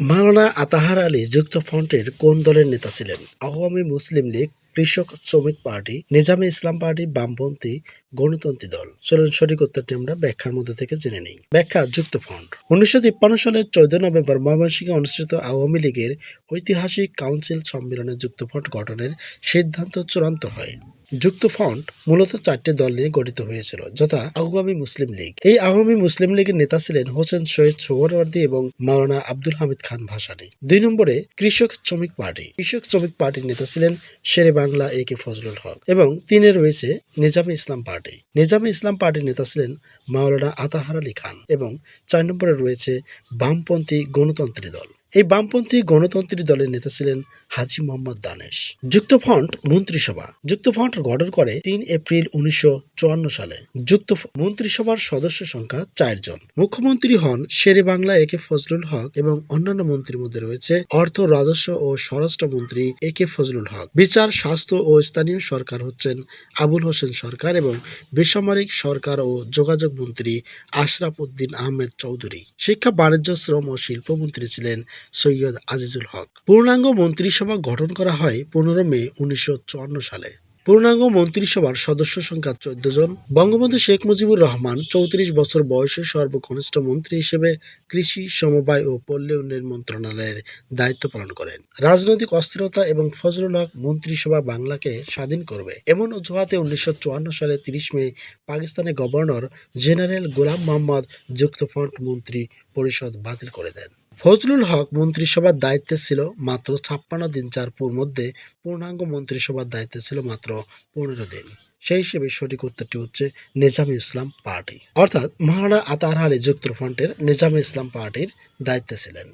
মাওলানা আতাহার আলী যুক্ত ফ্রন্টের কোন দলের নেতা ছিলেন? আওয়ামী মুসলিম লীগ, কৃষক শ্রমিক পার্টি, নিজামে ইসলাম পার্টি, বামপন্থী গণতন্ত্রী দল। চলুন সঠিক উত্তরটি আমরা ব্যাখ্যার মধ্যে থেকে জেনে নিই। ব্যাখ্যা, যুক্ত ফ্রন্ট। উনিশশো তিপ্পান্ন সালের চৌদ্দ নভেম্বর ময়মনসিংহে অনুষ্ঠিত আওয়ামী লীগের ঐতিহাসিক কাউন্সিল সম্মেলনে যুক্তফ্রন্ট গঠনের সিদ্ধান্ত চূড়ান্ত হয়। যুক্ত ফ্রন্ট মূলত চারটি দল নিয়ে গঠিত হয়েছিল, যথা আওয়ামী মুসলিম লীগ। এই আওয়ামী মুসলিম লীগের নেতা ছিলেন হোসেন শহীদ সোহরওয়ার্দী এবং মাওলানা আব্দুল হামিদ খান ভাসানী। দুই নম্বরে কৃষক শ্রমিক পার্টি। কৃষক শ্রমিক পার্টির নেতা ছিলেন শেরে বাংলা এ কে ফজলুল হক এবং তিনে রয়েছে নিজামে ইসলাম পার্টি। নিজামে ইসলাম পার্টির নেতা ছিলেন মাওলানা আতাহার আলী খান এবং চার নম্বরে রয়েছে বামপন্থী গণতন্ত্রী দল। এই বামপন্থী গণতন্ত্রী দলের নেতা ছিলেন হাজি মোহাম্মদ দানেশ। যুক্তফ্রন্ট মন্ত্রিসভা। যুক্তফ্রন্ট গঠন করে তিন এপ্রিল উনিশশো চুয়ান্ন সালে। যুক্ত মন্ত্রিসভার সদস্য সংখ্যা চারজন মুখ্যমন্ত্রী হন শেরে বাংলা, এ কে ফজলুল হক এবং অন্যান্য মন্ত্রীর মধ্যে রয়েছে অর্থ, রাজস্ব ও স্বরাষ্ট্রমন্ত্রী এ কে ফজলুল হক। বিচার, স্বাস্থ্য ও স্থানীয় সরকার হচ্ছেন আবুল হোসেন সরকার এবং বেসামরিক সরকার ও যোগাযোগ মন্ত্রী আশরাফ উদ্দিন আহমেদ চৌধুরী। শিক্ষা, বাণিজ্য, শ্রম ও শিল্পমন্ত্রী ছিলেন সৈয়দ আজিজুল হক। পূর্ণাঙ্গ মন্ত্রিসভা গঠন করা হয় পনেরো মে উনিশশো চুয়ান্ন সালে। পূর্ণাঙ্গ মন্ত্রিসভার সদস্য সংখ্যা চোদ্দ জন। বঙ্গবন্ধু শেখ মুজিবুর রহমান চৌত্রিশ বছর বয়সে সর্বকনিষ্ঠ মন্ত্রী হিসেবে কৃষি, সমবায় ও পল্লী উন্নয়ন মন্ত্রণালয়ের দায়িত্ব পালন করেন। রাজনৈতিক অস্থিরতা এবং ফজলুল হক মন্ত্রিসভা বাংলাকে স্বাধীন করবে। এমন অজুহাতে উনিশশো চুয়ান্ন সালে তিরিশ মে পাকিস্তানের গভর্নর জেনারেল গোলাম মোহাম্মদ যুক্তফ্রন্ট মন্ত্রী পরিষদ বাতিল করে দেন। ফজলুল হক মন্ত্রিসভার দায়িত্বে ছিল মাত্র ছাপ্পান্ন দিন, যার মধ্যে পূর্ণাঙ্গ মন্ত্রিসভার দায়িত্বে ছিল মাত্র পনেরো দিন। সেই হিসেবে সঠিক উত্তরটি হচ্ছে নিজাম ইসলাম পার্টি। অর্থাৎ মহারানা আতাহার আলী যুক্তফ্রন্টের নিজাম ইসলাম পার্টির দায়িত্বে ছিলেন।